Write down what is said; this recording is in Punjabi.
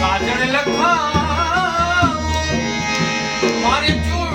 ਸਾਜਣ ਲੱਖਾਂ। ਮਾਰੇ ਝੂੜ